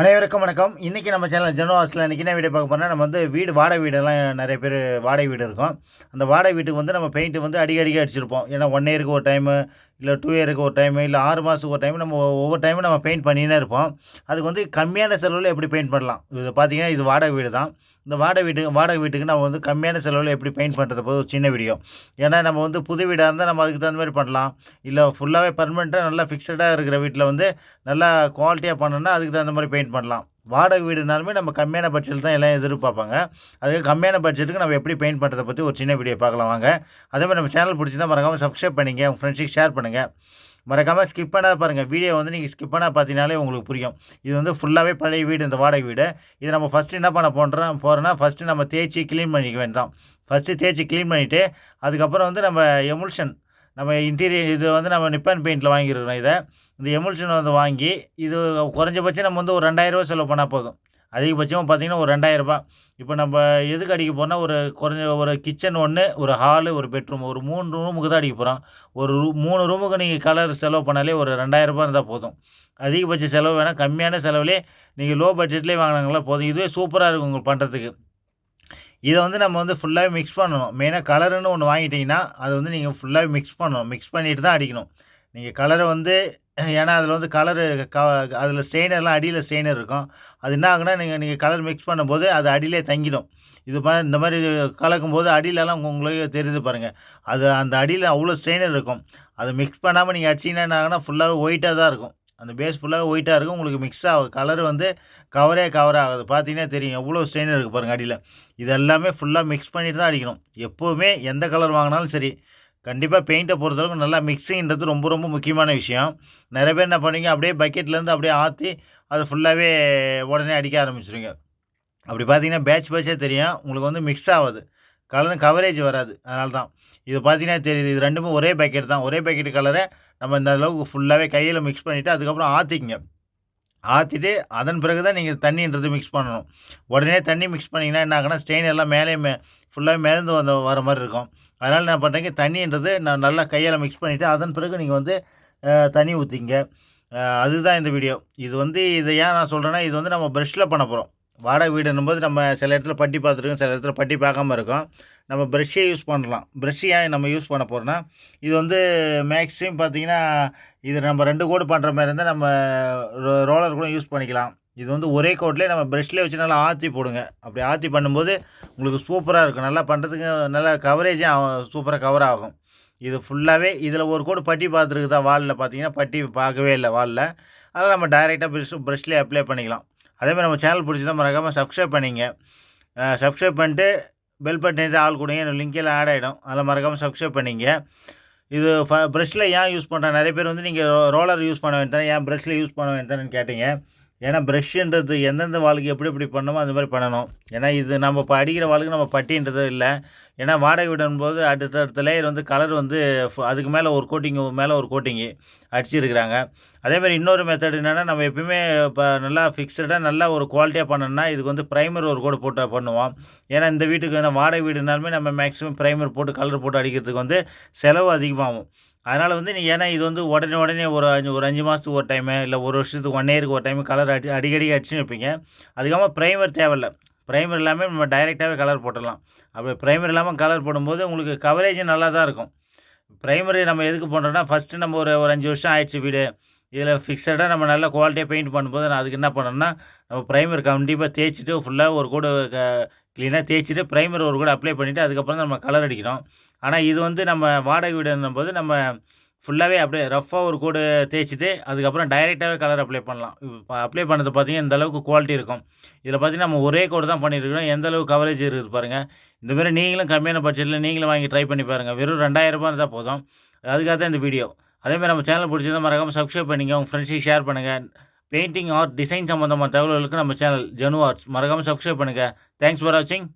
அனைவருக்கும் வணக்கம். இன்றைக்கி நம்ம சேனல் ஜெனோ இன்றைக்கி என்ன வீடியோ பார்க்க போனால் நம்ம வந்து வீடு வாடகை வீடெல்லாம் நிறைய பேர் வாடகை வீடு இருக்கும். அந்த வாடகை வீட்டுக்கு வந்து நம்ம பெயிண்ட்டு வந்து அடிக்கடிக்க அடிச்சிருப்போம். ஏன்னா ஒன் இயருக்கு ஒரு டைமு இல்லை டூ இயருக்கு ஒரு டைம் இல்லை ஆறு மாதத்துக்கு ஒரு டைம் நம்ம ஒவ்வொரு டைமும் நம்ம பெயிண்ட் பண்ணினே இருப்போம். அதுக்கு வந்து கம்மியான செலவில் எப்படி பெயிண்ட் பண்ணலாம்? இது பார்த்தீங்கன்னா இது வாடகை வீடு தான். இந்த வாடகை வீட்டுக்கு வாடகை வீட்டுக்கு நம்ம வந்து கம்மியான செலவில் எப்படி பெயிண்ட் பண்ணுறது போது ஒரு சின்ன வீடியோ ஏன்னா நம்ம வந்து புது வீடாக இருந்தால் நம்ம அதுக்கு தகுந்த மாதிரி பண்ணலாம். இல்லை ஃபுல்லாகவே பர்மனெண்ட்டாக நல்லா ஃபிக்ஸடாக இருக்கிற வீட்டில் வந்து நல்லா குவாலிட்டியாக பண்ணணும்னா அதுக்கு தகுந்த மாதிரி பெயிண்ட் பண்ணலாம். வாடகை வீடுனாலுமே நம்ம கம்மியான பட்ஜெட்டில் தான் எல்லாம் எதிர்பார்ப்பாங்க. அதுக்கு கம்மியான பட்ஜெட்டுக்கு நம்ம எப்படி பெயிண்ட் பண்ணுறதை பற்றி ஒரு சின்ன வீடியோ பார்க்கலாம் வாங்க. அதே மாதிரி நம்ம சேனல் பிடிச்சிருந்தா மறக்காமல் சப்ஸ்கிரைப் பண்ணிங்க உங்கள் ஃப்ரெண்ட்ஸுக்கு ஷேர் பண்ணுங்கள் மறக்காமல் ஸ்கிப் பண்ணாத பாருங்கள் வீடியோ வந்து நீங்கள் ஸ்கிப் பண்ணால் பார்த்தீங்கனாலே உங்களுக்கு புரியும். இது வந்து ஃபுல்லாகவே பழைய வீடு இந்த வாடகை வீடு. இது நம்ம ஃபஸ்ட்டு என்ன பண்ண போன்றோம் போகிறோன்னா ஃபஸ்ட்டு நம்ம தேய்ச்சி க்ளீன் பண்ணிக்க வேண்டாம் ஃபஸ்ட்டு தேய்ச்சி க்ளீன் பண்ணிவிட்டு அதுக்கப்புறம் வந்து நம்ம எமுல்ஷன் நம்ம இன்டீரியர் இது வந்து நம்ம நிப்பான் பெயிண்டில் வாங்கியிருக்கிறோம் இதை. இந்த எமுல்ஷன் வந்து வாங்கி இது குறைஞ்சபட்சம் நம்ம வந்து ஒரு ரெண்டாயிரரூவா செலவு பண்ணால் போதும். அதிகபட்சமாக பார்த்தீங்கன்னா ஒரு ரெண்டாயிரரூபா இப்போ நம்ம எதுக்கு அடிக்க போனால் ஒரு குறைஞ்ச ஒரு கிச்சன் ஒன்று ஒரு ஹாலு ஒரு பெட்ரூம் ஒரு மூணு ரூமுக்கு தான் அடிக்க போகிறோம் ஒரு ரூ மூணு ரூமுக்கு நீங்கள் கலர் செலவு பண்ணாலே ஒரு ரெண்டாயிரரூபா இருந்தால் போதும். அதிகபட்ச செலவு வேணால் கம்மியான செலவுலேயே நீங்கள் லோ பட்ஜெட்லேயே வாங்கினாங்களா போதும். இதுவே சூப்பராக இருக்கும் உங்களுக்கு பண்ணுறதுக்கு இதை வந்து நம்ம வந்து ஃபுல்லாகவே மிக்ஸ் பண்ணணும். மெயினாக கலருன்னு ஒன்று வாங்கிட்டிங்கன்னா அதை வந்து நீங்கள் ஃபுல்லாகவே மிக்ஸ் பண்ணணும். மிக்ஸ் பண்ணிட்டு தான் அடிக்கணும். நீங்கள் கலரை வந்து ஏன்னா அதில் வந்து கலரு க அதில் ஸ்டெயினர்லாம் அடியில் ஸ்ட்ரெயினர் இருக்கும். அது என்ன ஆகுனா நீங்கள் நீங்கள் கலர் மிக்ஸ் பண்ணும்போது அது அடியிலே தங்கிடும். இது மாதிரி இந்த மாதிரி கலக்கும்போது அடியிலலாம் உங்களுக்கு தெரிஞ்சு பாருங்கள் அது அந்த அடியில் அவ்வளோ ஸ்டெயினர் இருக்கும். அதை மிக்ஸ் பண்ணாமல் நீங்கள் அடிச்சிங்கன்னா என்ன ஆகுனா ஃபுல்லாகவே ஒயிட்டாக தான் இருக்கும். அந்த பேஸ் ஃபுல்லாக ஒயிட்டாக இருக்கும். உங்களுக்கு மிக்ஸ் ஆகும் கலர் வந்து கவரே கவர் ஆகுது. பார்த்தீங்கன்னா தெரியும். எவ்வளோ ஸ்டெயின் இருக்குது பாருங்கள் அடியில். இது எல்லாமே ஃபுல்லாக மிக்ஸ் பண்ணிட்டு தான் அடிக்கணும். எப்போவுமே எந்த கலர் வாங்கினாலும் சரி கண்டிப்பாக பெயிண்ட்டை பொறுத்தளவுக்கு நல்லா மிக்ஸிங்கிறது ரொம்ப ரொம்ப முக்கியமான விஷயம். நிறைய பேர் என்ன பண்ணுவீங்க? அப்படியே பக்கெட்லேருந்து அப்படியே ஆற்றி அதை ஃபுல்லாகவே உடனே அடிக்க ஆரம்பிச்சிருங்க அப்படி பார்த்தீங்கன்னா பேட்ச் பேட்சே தெரியும். உங்களுக்கு வந்து மிக்ஸ் ஆகுது. கலரும் கவரேஜ் வராது. அதனால தான் இது பார்த்தீங்கன்னா தெரியுது. இது ரெண்டுமே ஒரே பேக்கெட் தான். ஒரே பேக்கெட் கலரை நம்ம இந்த அளவுக்கு ஃபுல்லாகவே கையில் மிக்ஸ் பண்ணிவிட்டு அதுக்கப்புறம் ஆற்றிக்கிங்க ஆற்றிட்டு அதன் பிறகு தான் நீங்கள் தண்ணின்றது மிக்ஸ் பண்ணணும். உடனே தண்ணி மிக்ஸ் பண்ணிங்கன்னா என்ன ஆகுனா ஸ்டெயின் எல்லாம் மேலே மே ஃபுல்லாகவே மேலேந்து வந்த வர மாதிரி இருக்கும். அதனால் என்ன பண்ணுறீங்க தண்ணின்றது நான் நல்லா கையால் மிக்ஸ் பண்ணிவிட்டு அதன் பிறகு நீங்கள் வந்து தண்ணி ஊற்றிங்க அதுதான் இந்த வீடியோ இது வந்து இதை ஏன் நான் சொல்கிறேன்னா இது வந்து நம்ம ப்ரெஷ்ஷில் பண்ண போகிறோம் வாடகை வீடுன்னும் போது நம்ம சில இடத்துல பட்டி பார்த்துருக்கோம் சில இடத்துல பட்டி பார்க்காம இருக்கோம். நம்ம ப்ரெஷ்ஷே யூஸ் பண்ணலாம். ப்ரெஷ்ஷு ஏன் நம்ம யூஸ் பண்ண போகிறோன்னா இது வந்து மேக்ஸிமம் பார்த்திங்கன்னா இது நம்ம ரெண்டு கோடு பண்ணுற மாதிரி இருந்தால் நம்ம ரோ ரோலர் கூட யூஸ் பண்ணிக்கலாம். இது வந்து ஒரே கோட்லேயே நம்ம ப்ரெஷ்லேயே வச்சு நல்லா ஆற்றி போடுங்க. அப்படி ஆற்றி பண்ணும்போது உங்களுக்கு சூப்பராக இருக்கும். நல்லா பண்ணுறதுக்கு நல்லா கவரேஜும் சூப்பராக கவர் ஆகும். இது ஃபுல்லாகவே இதில் ஒரு கோடு பட்டி பார்த்துருக்குதா வாலில் பார்த்தீங்கன்னா பட்டி பார்க்கவே இல்லை வாலில். அதெல்லாம் நம்ம டைரெக்டாக ப்ரெஷ் ப்ரெஷ்லேயே அப்ளை பண்ணிக்கலாம். அதேமாதிரி நம்ம சேனல் பிடிச்சிருந்தா மறக்காமல் சப்ஸ்கிரைப் பண்ணிங்க. சப்ஸ்கிரைப் பண்ணிட்டு பெல் பட்டன் ஆள் கொடுங்க. எனக்கு லிங்கில் ஆட் ஆகிடும் அதில் மறக்காமல் சப்ஸ்கிரைப் பண்ணிங்க. இது ஃப ப்ரெஷ்ஷில் ஏன் யூஸ் பண்ணுறேன் நிறைய பேர் வந்து நீங்கள் ரோலர் யூஸ் பண்ண வேண்டியதானே ஏன் ப்ரெஷ்ஷில் யூஸ் பண்ண வேண்டியதானு கேட்டிங்க. ஏன்னா ப்ரெஷ்ஷுன்றது எந்தெந்த வாளுக்கு எப்படி எப்படி பண்ணணுமோ அந்த மாதிரி பண்ணணும். ஏன்னா இது நம்ம இப்போ அடிக்கிற வாளுக்கு நம்ம பட்டின்றது இல்லை. ஏன்னா வாடகை விடும்போது அடுத்த அடுத்த லேயர் வந்து கலர் வந்து அதுக்கு மேலே ஒரு கோட்டிங்கு மேலே ஒரு கோட்டிங்கு அடிச்சிருக்கிறாங்க. அதேமாதிரி இன்னொரு மெத்தட் என்னென்னா நம்ம எப்பயுமே இப்போ நல்லா ஃபிக்ஸடாக நல்லா ஒரு குவாலிட்டியாக பண்ணணும்னா இதுக்கு வந்து ப்ரைமர் ஒரு கோடு போட்டு பண்ணுவோம். ஏன்னா இந்த வீட்டுக்கு வந்து வாடகை வீடுனாலுமே நம்ம மேக்ஸிமம் ப்ரைமர் போட்டு கலர் போட்டு அடிக்கிறதுக்கு வந்து செலவு அதிகமாகும். அதனால் வந்து நீங்கள் ஏன்னா இது வந்து உடனே உடனே ஒரு அஞ்சு ஒரு அஞ்சு மாதத்துக்கு ஒரு டைமு இல்லை ஒரு வருஷத்துக்கு ஒன் இயருக்கு ஒரு டைம் கலர் அடி அடிக்கடி அடிச்சுன்னு வைப்பீங்க. அதுக்காக ப்ரைமர் தேவையில்ல. ப்ரைமர் இல்லாமல் நம்ம டைரெக்டாகவே கலர் போட்டுடலாம். அப்படி ப்ரைமர் இல்லாமல் கலர் போடும்போது உங்களுக்கு கவரேஜும் நல்லா தான் இருக்கும். ப்ரைமரி நம்ம எதுக்கு பண்ணுறோன்னா ஃபஸ்ட்டு நம்ம ஒரு ஒரு அஞ்சு வருஷம் ஆயிடுச்சு வீடு. இதில் ஃபிக்ஸடாக நம்ம நல்ல குவாலிட்டியாக பெயிண்ட் பண்ணும்போது நான் அதுக்கு என்ன பண்ணோம்னா நம்ம ப்ரைமர் கண்டிப்பாக தேய்ச்சிட்டு ஃபுல்லாக ஒரு கூட க க்ளீனாக தேய்ச்சிட்டு ப்ரைமர் ஒரு கூட அப்ளை பண்ணிவிட்டு அதுக்கப்புறம் தான் நம்ம கலர் அடிக்கிறோம் ஆனால் இது வந்து நம்ம வாடகை வீடுன்னும் போது நம்ம ஃபுல்லாகவே அப்படியே ரஃப்பாக ஒரு கோடு தேய்ச்சிட்டு அதுக்கப்புறம் டைரெக்டாகவே கலர் அப்ளை பண்ணலாம். இப்போ அப்ளை பண்ணது பார்த்தீங்கன்னா இந்த அளவுக்கு குவாலிட்டி இருக்கும். இதில் பார்த்தீங்கன்னா நம்ம ஒரே கோடு தான் பண்ணியிருக்கிறோம் எந்த அளவுக்கு கவரேஜ் இருக்குது பாருங்கள் இந்தமாரி நீங்களும் கம்மியான பட்ஜெட்டில் நீங்களும் வாங்கி ட்ரை பண்ணி பாருங்கள் வெறும் ரெண்டாயிரரூபா இருந்தால் போதும். அதுக்காக தான் இந்த வீடியோ அதேமாதிரி நம்ம சேனல் பிடிச்சிருந்தால் மறக்காமல் சப்ஸ்கிரைப் பண்ணிங்க உங்கள் ஃப்ரெண்ட்ஸுக்கு ஷேர் பண்ணுங்கள் பெயிண்டிங் ஆர்ட் டிசைன் சம்மந்தமான தகவல்களுக்கு நம்ம சேனல் ஜனு ஆர்ட்ஸ் மறக்காமல் சப்ஸ்கிரைப் பண்ணுங்கள் தேங்க்ஸ் ஃபார் வாட்சிங்